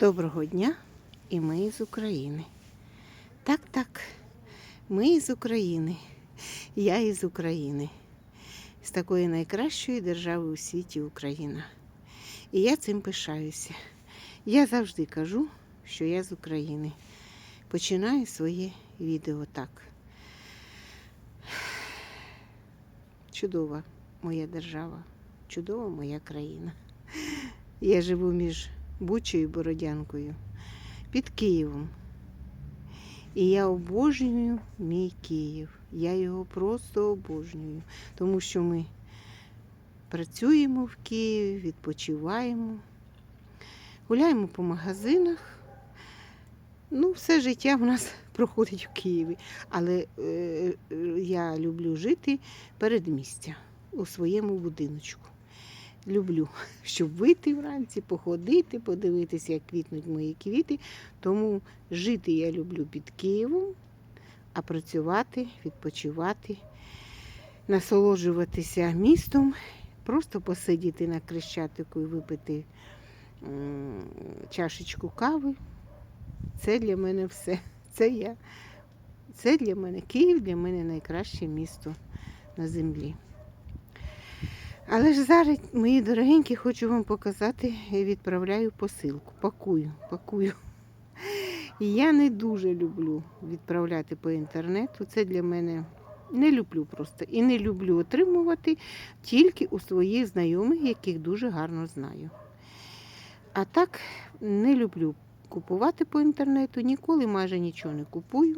Доброго дня і ми з України. Так, так, ми із України. Я із України. З такої найкращої держави у світі Україна. І я цим пишаюся. Я завжди кажу, що я з України. Починаю своє відео так. Чудова моя держава, чудова моя країна. Я живу між Бучою Бородянкою під Києвом. І я обожнюю мій Київ. Я його просто обожнюю, тому що ми працюємо в Києві, відпочиваємо, гуляємо по магазинах. Ну, все життя в нас проходить в Києві. Але е, е, я люблю жити передмістя у своєму будиночку. Люблю, щоб вийти вранці, походити, подивитися, як квітнуть мої квіти. Тому жити я люблю під Києвом, а працювати, відпочивати, насолоджуватися містом, просто посидіти на Крещатику і випити чашечку кави. Це для мене все. Це я. Це для мене Київ для мене найкраще місто на землі. Але ж зараз, мої дорогенькі, хочу вам показати, відправляю посилку. Пакую, пакую. Я не дуже люблю відправляти по інтернету. Це для мене не люблю просто. І не люблю отримувати тільки у своїх знайомих, яких дуже гарно знаю. А так не люблю купувати по інтернету, ніколи майже нічого не купую.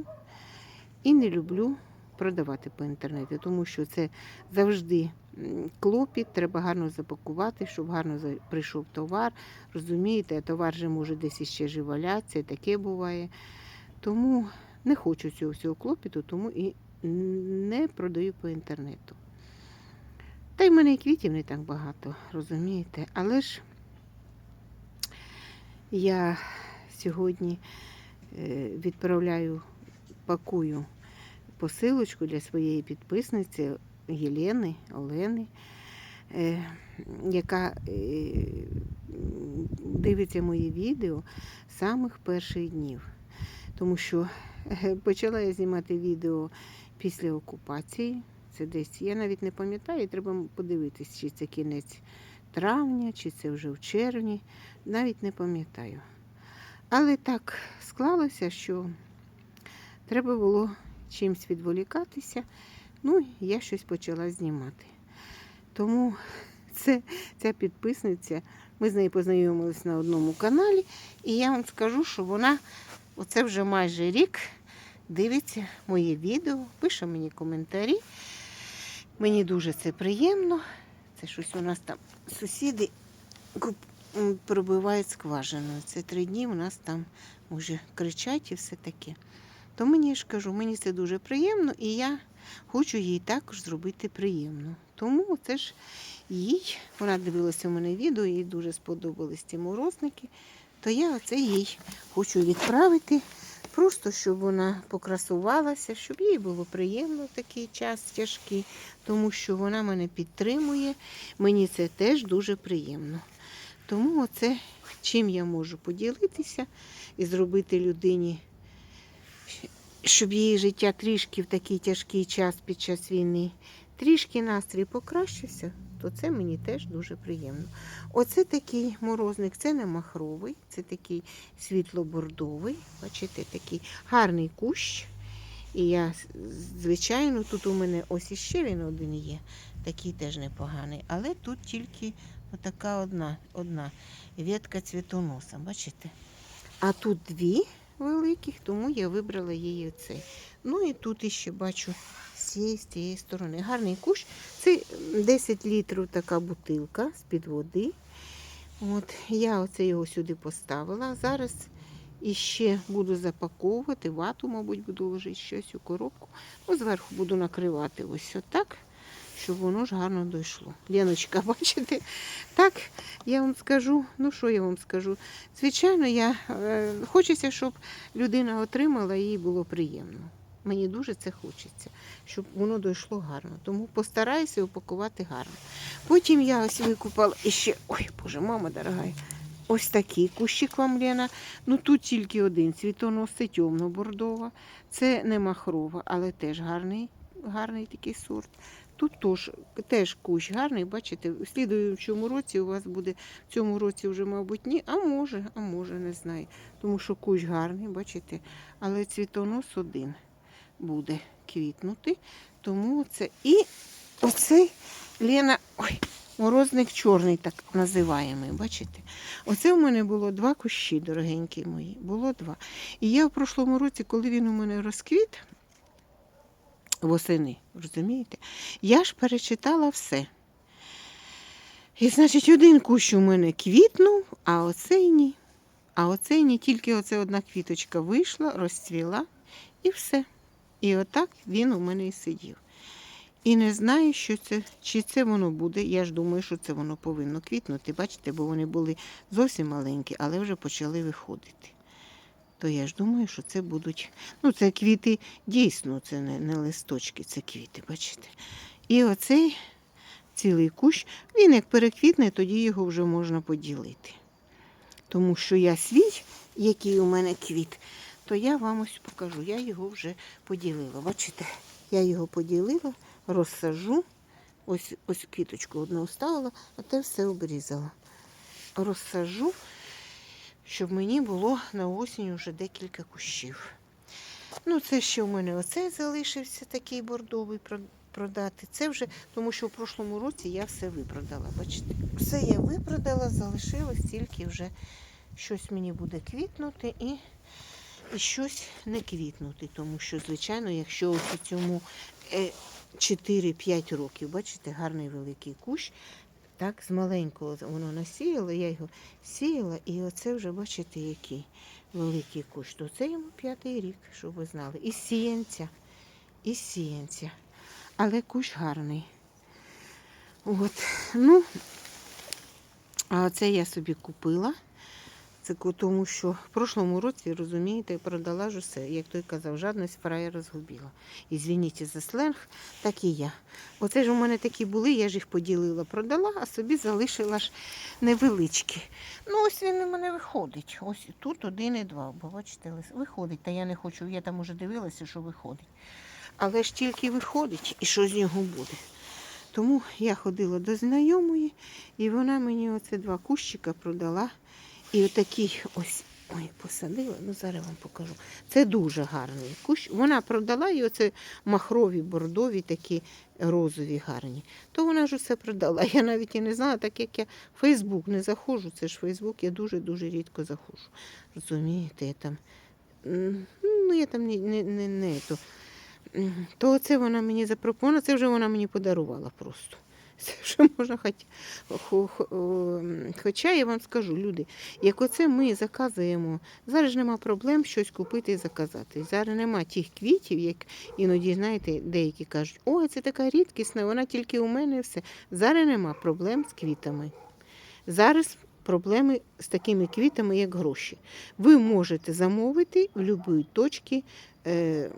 І не люблю продавати по інтернету, тому що це завжди клопіт, треба гарно запакувати, щоб гарно прийшов товар. Розумієте, товар же може десь іще ж і таке буває. Тому не хочу цього всього клопіту, тому і не продаю по інтернету. Та й в мене і квітів не так багато, розумієте? Але ж я сьогодні е, відправляю, пакую посилочку для своєї підписниці Єлени Олени, е, яка е, дивиться мої відео з самих перших днів. Тому що е, почала я знімати відео після окупації. Це десь, я навіть не пам'ятаю, треба подивитись, чи це кінець травня, чи це вже в червні. Навіть не пам'ятаю. Але так склалося, що треба було чимось відволікатися. Ну, я щось почала знімати. Тому це, ця підписниця, ми з нею познайомилися на одному каналі, і я вам скажу, що вона оце вже майже рік дивиться моє відео, пише мені коментарі. Мені дуже це приємно. Це щось у нас там сусіди пробивають скважину. Це три дні у нас там може кричать і все таке. То мені ж кажу, мені це дуже приємно, і я хочу їй також зробити приємно. Тому це ж їй, вона дивилася у мене відео, їй дуже сподобались ці морозники. То я оце їй хочу відправити, просто щоб вона покрасувалася, щоб їй було приємно такий час тяжкий, тому що вона мене підтримує. Мені це теж дуже приємно. Тому оце чим я можу поділитися і зробити людині, щоб її життя трішки в такий тяжкий час під час війни, трішки настрій покращився, то це мені теж дуже приємно. Оце такий морозник, це не махровий, це такий світло-бордовий. Бачите, такий гарний кущ. І я, звичайно, тут у мене ось іще він один є, такий теж непоганий. Але тут тільки отака одна, одна ветка цвітоноса, бачите? А тут дві великих, тому я вибрала її оцей. Ну і тут іще бачу з цієї, з цієї сторони. Гарний кущ. Це 10 літрів така бутилка з-під води. От, я оце його сюди поставила. Зараз іще буду запаковувати, вату, мабуть, буду ложити щось у коробку. Ну, зверху буду накривати ось отак, щоб воно ж гарно дійшло. Леночка, бачите? Так, я вам скажу, ну що я вам скажу? Звичайно, я, е, хочеться, щоб людина отримала і їй було приємно. Мені дуже це хочеться, щоб воно дійшло гарно. Тому постараюся упакувати гарно. Потім я ось викупала іще. Ой, Боже, мама дорога. ось такий кущик вам Лена. Ну тут тільки один цвітоносце темно-бордова. Це не махрова, але теж гарний, гарний такий сорт. Тут теж, теж кущ гарний, бачите, в слідуючому році у вас буде, в цьому році вже, мабуть, ні, а може, а може, не знаю. Тому що кущ гарний, бачите, але цвітонос один буде квітнути. Тому це. І оцей Лена, ой, морозник чорний, так називаємо, бачите? Оце у мене було два кущі, дорогенькі мої. Було два. І я в прошлому році, коли він у мене розквіт восени, розумієте, я ж перечитала все. І, значить, один кущ у мене квітнув, а оцей ні. А оцей ні, тільки оця одна квіточка вийшла, розцвіла і все. І отак він у мене і сидів. І не знаю, що це, чи це воно буде. Я ж думаю, що це воно повинно квітнути. Бачите, бо вони були зовсім маленькі, але вже почали виходити. То я ж думаю, що це будуть. Ну, це квіти дійсно, це не, не листочки, це квіти, бачите. І оцей цілий кущ, він як переквітне, тоді його вже можна поділити. Тому що я свій, який у мене квіт, то я вам ось покажу. Я його вже поділила. Бачите, я його поділила, розсажу. Ось, ось квіточку одну оставила, а те все обрізала. Розсажу, щоб мені було на осінь вже декілька кущів. Ну, це ще в мене оцей залишився такий бордовий продати. Це вже, тому що в прошлому році я все випродала. Бачите, все я випродала, залишилось тільки вже щось мені буде квітнути і, і щось не квітнути. Тому що, звичайно, якщо у цьому е, 4-5 років, бачите, гарний великий кущ. Так, з маленького воно насіяло, я його сіяла, і оце вже, бачите, який великий кущ. То це йому п'ятий рік, щоб ви знали. І сіянця, і сіянця. Але кущ гарний. От, ну, а це я собі купила. Це тому, що в прошлому році, розумієте, продала ж усе. Як той казав, жадність фраєра згубила. І звініть за сленг, так і я. Оце ж у мене такі були, я ж їх поділила, продала, а собі залишила ж невеличкі. Ну, ось він у мене виходить. Ось тут один і два. Бо бачите, виходить. Та я не хочу, я там уже дивилася, що виходить. Але ж тільки виходить, і що з нього буде. Тому я ходила до знайомої, і вона мені оце два кущика продала. І отакий ось, ой, посадила, ну зараз вам покажу. Це дуже гарний кущ. Вона продала і оце махрові, бордові, такі розові гарні. То вона ж усе продала. Я навіть і не знала, так як я в Фейсбук не заходжу, це ж Фейсбук, я дуже-дуже рідко заходжу. Розумієте, я там, ну я там не, не, не, не то. То це вона мені запропонувала, це вже вона мені подарувала просто. Це вже можна хоч, хо- хо- о, м, Хоча я вам скажу, люди, як оце ми заказуємо, зараз нема проблем щось купити і заказати. Зараз нема тих квітів, як іноді, знаєте, деякі кажуть, ой, це така рідкісна, вона тільки у мене все. Зараз нема проблем з квітами. Зараз проблеми з такими квітами, як гроші. Ви можете замовити в будь-якій точці, е,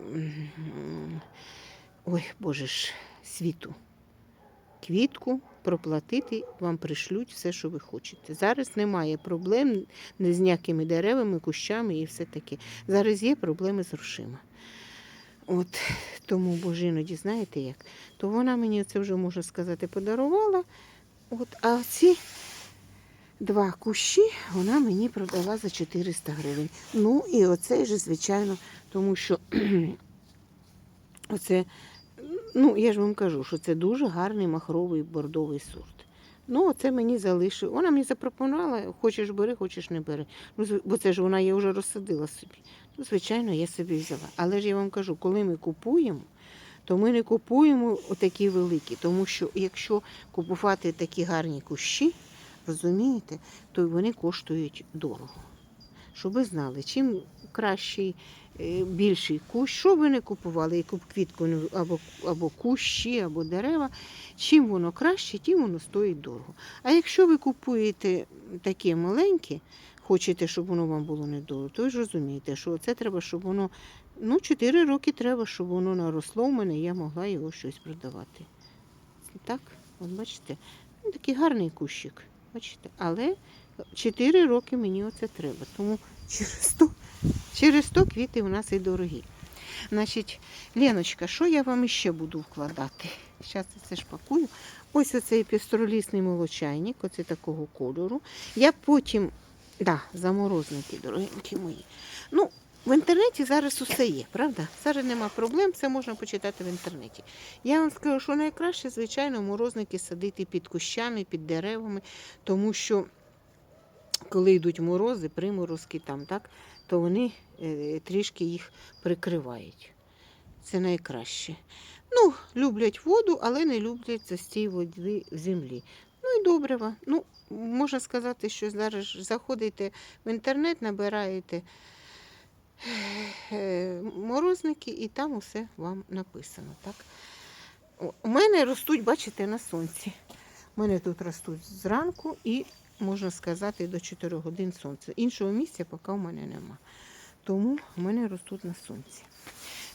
ой, боже ж, світу квітку, проплатити, вам пришлють все, що ви хочете. Зараз немає проблем з ніякими деревами, кущами і все таке. Зараз є проблеми з грошима. От тому, бо ж іноді знаєте як, то вона мені це вже можна сказати подарувала. От, а ці два кущі вона мені продала за 400 гривень. Ну і оцей же, звичайно, тому що оце Ну, я ж вам кажу, що це дуже гарний махровий бордовий сорт. Ну, оце мені залишив. Вона мені запропонувала, хочеш бери, хочеш не бери. Ну, бо це ж вона я вже розсадила собі. Ну, звичайно, я собі взяла. Але ж я вам кажу, коли ми купуємо, то ми не купуємо такі великі, тому що якщо купувати такі гарні кущі, розумієте, то вони коштують дорого. Щоб ви знали, чим кращий, більший кущ, що ви не купували, яку б квітку або, або кущі, або дерева, чим воно краще, тим воно стоїть дорого. А якщо ви купуєте таке маленьке, хочете, щоб воно вам було недорого, то ви ж розумієте, що це треба, щоб воно, ну, 4 роки треба, щоб воно наросло в мене, і я могла його щось продавати. Так, от бачите, ну, такий гарний кущик, бачите, але 4 роки мені оце треба. Тому через то, через то квіти у нас і дорогі. Значить, Леночка, що я вам іще буду вкладати? Зараз я це ж пакую. Ось оцей пістролісний молочайник, оце такого кольору. Я потім, да, заморозники, дорогенькі мої. Ну, в інтернеті зараз усе є, правда? Зараз нема проблем, це можна почитати в інтернеті. Я вам скажу, що найкраще, звичайно, морозники садити під кущами, під деревами, тому що коли йдуть морози, приморозки там, так, то вони е, трішки їх прикривають. Це найкраще. Ну, люблять воду, але не люблять застій води в землі. Ну і добрива. Ну, можна сказати, що зараз заходите в інтернет, набираєте е, морозники, і там усе вам написано. Так? У мене ростуть, бачите, на сонці. У мене тут ростуть зранку і, можна сказати, до 4 годин сонця. Іншого місця поки у мене нема. Тому в мене ростуть на сонці.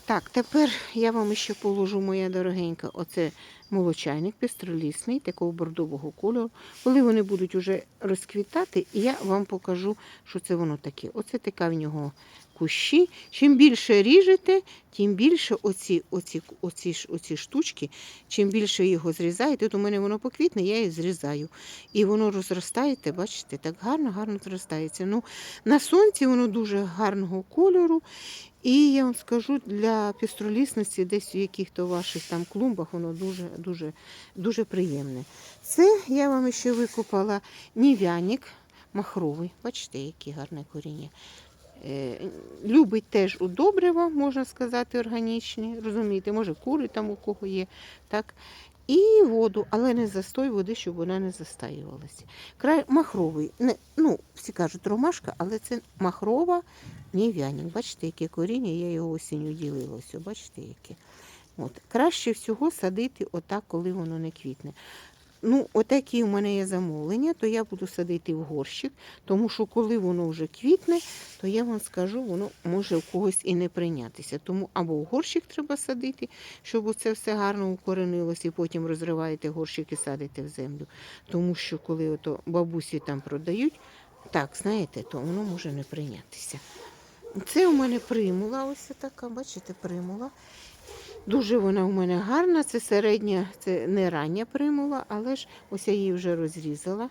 Так, тепер я вам ще положу, моя дорогенька, оце молочайник пестролісний, такого бордового кольору. Коли вони будуть уже розквітати, я вам покажу, що це воно таке. Оце така в нього кущі. Чим більше ріжете, тим більше оці, оці, оці, оці штучки, чим більше його зрізаєте, от у мене воно поквітне, я її зрізаю. І воно розростаєте, бачите, так гарно, гарно зростається. Ну, на сонці воно дуже гарного кольору. І я вам скажу, для пістролісності десь у яких-то ваших там клумбах воно дуже, дуже, дуже приємне. Це я вам ще викупала нів'яник махровий. Бачите, які гарне коріння. Е, любить теж удобрива, можна сказати, органічні. Розумієте, може кури там у кого є. Так? І воду, але не застой води, щоб вона не застаювалася. Край махровий. Не, ну, всі кажуть ромашка, але це махрова нів'яник. Бачите, яке коріння, я його осінню ділила. Ось, бачите, яке. От. Краще всього садити отак, коли воно не квітне. Ну, отакі у мене є замовлення, то я буду садити в горщик, тому що коли воно вже квітне, то я вам скажу, воно може у когось і не прийнятися. Тому або в горщик треба садити, щоб це все гарно укоренилось, і потім розриваєте горщик і садите в землю. Тому що коли ото бабусі там продають, так, знаєте, то воно може не прийнятися. Це у мене примула, ось така, бачите, примула. Дуже вона у мене гарна, це середня, це не рання примула, але ж ось я її вже розрізала.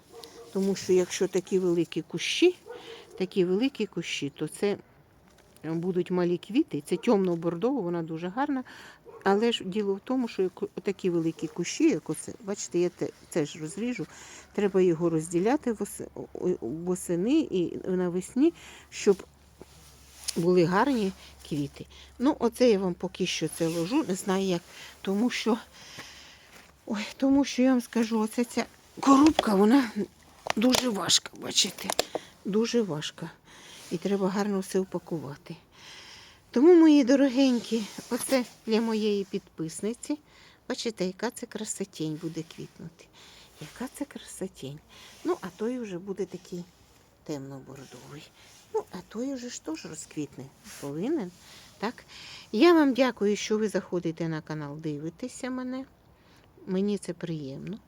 Тому що якщо такі великі кущі, такі великі кущі, то це будуть малі квіти. Це темно-бордово, вона дуже гарна. Але ж діло в тому, що такі великі кущі, як оце, бачите, я те, це ж розріжу, треба його розділяти восени і навесні, щоб були гарні квіти. Ну, оце я вам поки що це ложу, не знаю як, тому що, ой, тому що я вам скажу, оце ця коробка, вона дуже важка, бачите, дуже важка. І треба гарно все упакувати. Тому, мої дорогенькі, оце для моєї підписниці. Бачите, яка це красотень буде квітнути. Яка це красотень. Ну, а той вже буде такий темно-бордовий. Ну, а той уже ж теж розквітне. Повинен. Так? Я вам дякую, що ви заходите на канал, дивитеся мене. Мені це приємно.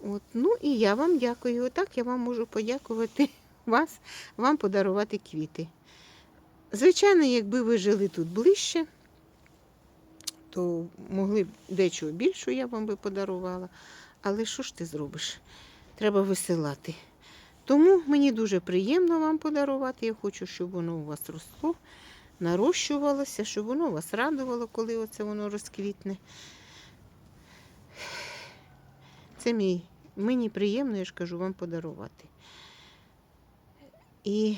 От, ну і я вам дякую. Отак я вам можу подякувати вас, вам подарувати квіти. Звичайно, якби ви жили тут ближче, то могли б дечого більшого я вам би подарувала. Але що ж ти зробиш? Треба висилати. Тому мені дуже приємно вам подарувати. Я хочу, щоб воно у вас росло, нарощувалося, щоб воно вас радувало, коли оце воно розквітне. Це мій, мені приємно, я ж кажу, вам подарувати. І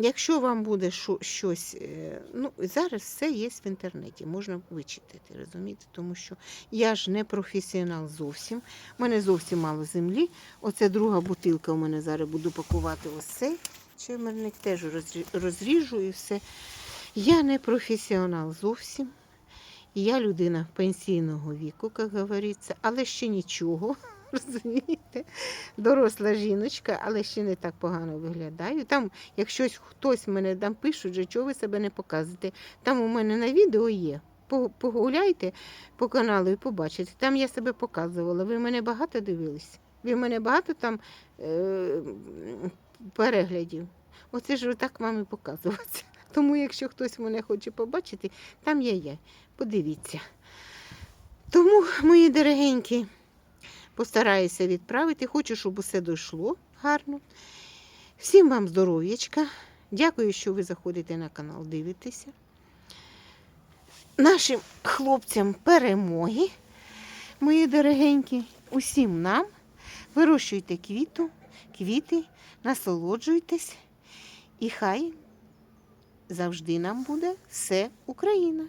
якщо вам буде щось, е, ну зараз все є в інтернеті, можна вичитати, розумієте? Тому що я ж не професіонал зовсім. У мене зовсім мало землі. Оце друга бутилка у мене зараз буду пакувати ось цей чимерник, теж розріжу і все. Я не професіонал зовсім. Я людина пенсійного віку, як говориться, але ще нічого. Розумієте? Доросла жіночка, але ще не так погано виглядаю. Там, якщо хтось мене там пишуть, що чого ви себе не показуєте, там у мене на відео є. Погуляйте по каналу і побачите. Там я себе показувала. Ви мене багато дивились? І в мене багато там е, переглядів. Оце ж так вам і показуватися. Тому, якщо хтось мене хоче побачити, там я є. Подивіться. Тому, мої дорогенькі, постараюся відправити. Хочу, щоб усе дійшло гарно. Всім вам здоров'ячка. Дякую, що ви заходите на канал, дивитеся. Нашим хлопцям перемоги, мої дорогенькі, усім нам. Вирощуйте квіту, квіти, насолоджуйтесь, і хай завжди нам буде все Україна.